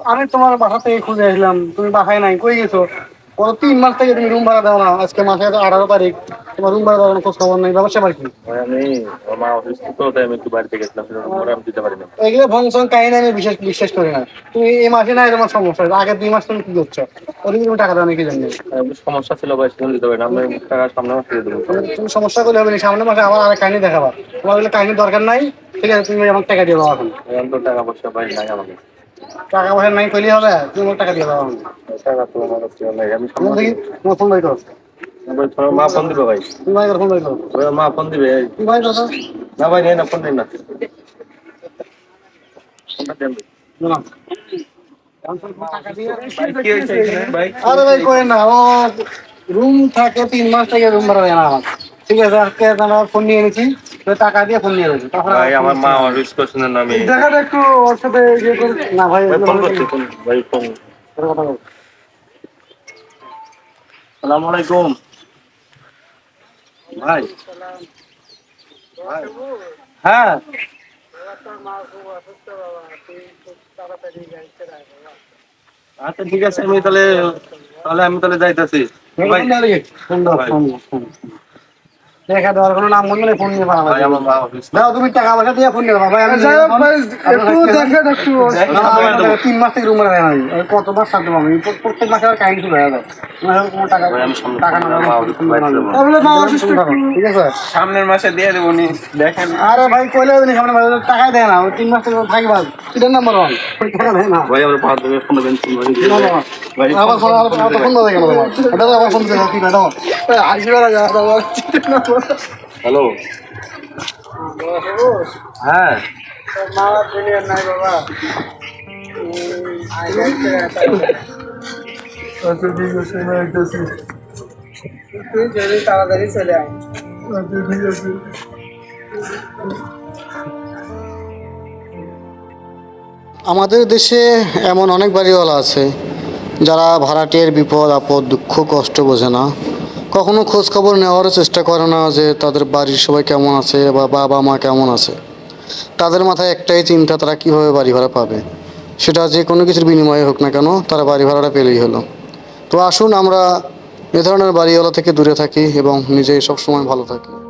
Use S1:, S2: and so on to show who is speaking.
S1: আমি
S2: তোমার বাসা থেকে খুঁজে আসলাম। তুমি বাসায় নাই কই গেছো? গত তিন মাস থেকে তুমি রুম ভাড়া দাও না। আজকে মাসে আঠারো তারিখ তোমার রুম ভাড়া দেওয়ার খোঁজ খবর নেই। ব্যবসা
S1: ভাই আমি আমার অসুস্থ তো তাই আমি একটু বাড়িতে গেছিলাম আমি দিতে পারিনি।
S2: এগুলো ফাংশন কাহিনী আমি বিশেষ বিশ্বাস করি না। তুমি এই মাসে নাই তোমার সমস্যা। আগের দুই মাস তুমি কি করছ? ওদিকে তুমি টাকা দাও নাকি জানি
S1: সমস্যা ছিল ভাই সেজন্য দিতে পারি না। আমি টাকা সামনে মাসে দিয়ে দেবো।
S2: তুমি- সমস্যা করলে হবে না সামনে মাসে আবার আরেক কাহিনী দেখাবা। তোমার ওগুলো কাহিনী দরকার নাই? ঠিক আছে তুমি আমার টাকা দিয়ে দাও এখন।
S1: এখন তো টাকা পয়সা ভাই নাই আমাকে
S2: টাকা পয়সা নাই কইলে হবে তুমি আমার টাকা দিয়ে দাও এখন।
S1: টাকা তো আমার কাছে নাই। আমি সামনে
S2: দেখি তোমার ফোন
S1: মা দিবে ভাই।
S2: তুমি ভাই ফোন বাই
S1: মা ফোন দিবে
S2: তুমি ভাই করো।
S1: না ভাই নেই না ফোন দিন না। ফোনটা দেন ভাই।
S2: না
S1: কি হয়েছে এখানে? ভাই
S2: আরে ভাই কই না ও রুম থাকে তিন মাস থেকে রুম ভাড়া দেয় না আমার। ঠিক আছে আজকে আমার ফোন নিয়ে এনেছি। টাকা দিয়ে ফোন নিয়ে
S1: ভাই আমার মা অসুস্থ শুনেন আমি
S2: দেখাটা একটু ওর সাথে ইয়ে করে। না ভাই
S1: ভাই ফোন ফোন ফোন। আলাইকুম। হ্যাঁ। আচ্ছা ঠিক আছে আমি তাহলে তাহলে আমি তাহলে যাইতাছি। ভাই।
S2: ফোন দাও। দেখি।
S1: ভাই।
S2: দেখা দেওয়ার কোনো নাম মনে নেই ফোন নিয়ে
S1: ভাই
S2: দাও তুমি টাকা পয়সা দিয়ে ফোন নিয়ে পাঠাবো ভাই আমি
S3: যাই হোক ভাই,
S2: আপনার
S3: একটু
S2: আমার টাকা তিন মাস থেকে রুম আমি। কত মাস থাকতে আমি প্র- প্রত্যেক মাসে আর কাহিনী শুরু হয়ে যাবে টাকা
S1: ভাই,
S2: টাকা
S1: ভাই, সামনের মাসে দিয়ে দেবো নি দেখেন
S2: আরে ভাই কইলে দিন সামনে মাসে টাকাই দেয় না ওই তিন মাস থেকে থাকবা কিটার নাম্বার ওয়ান টাকা
S1: ভাই আমার পাঁচ ধরে ফোন দেবেন।
S2: আবার ফোন আবার আবার ফোন দাও কেন তো আবার ফোন
S3: আছে, আপনার
S1: হ্যালো। হ্যাঁ।
S2: আমাদের দেশে এমন অনেক বাড়িওয়ালা আছে যারা ভাড়াটিয়ার বিপদ, আপদ, দুঃখ, কষ্ট বোঝে না। কখনো খোঁজ খবর নেওয়ারও চেষ্টা করে না যে তাদের বাড়ির সবাই কেমন আছে বা বাবা মা কেমন আছে। তাদের মাথায় একটাই চিন্তা, তারা কীভাবে বাড়ি ভাড়া পাবে? সেটা যে কোনো কিছুর বিনিময়ে হোক না কেন, তারা বাড়ি ভাড়াটা পেলেই হলো। তো আসুন আমরা এ ধরনের বাড়িওয়ালা থেকে দূরে থাকি এবং নিজেই সবসময় ভালো থাকি।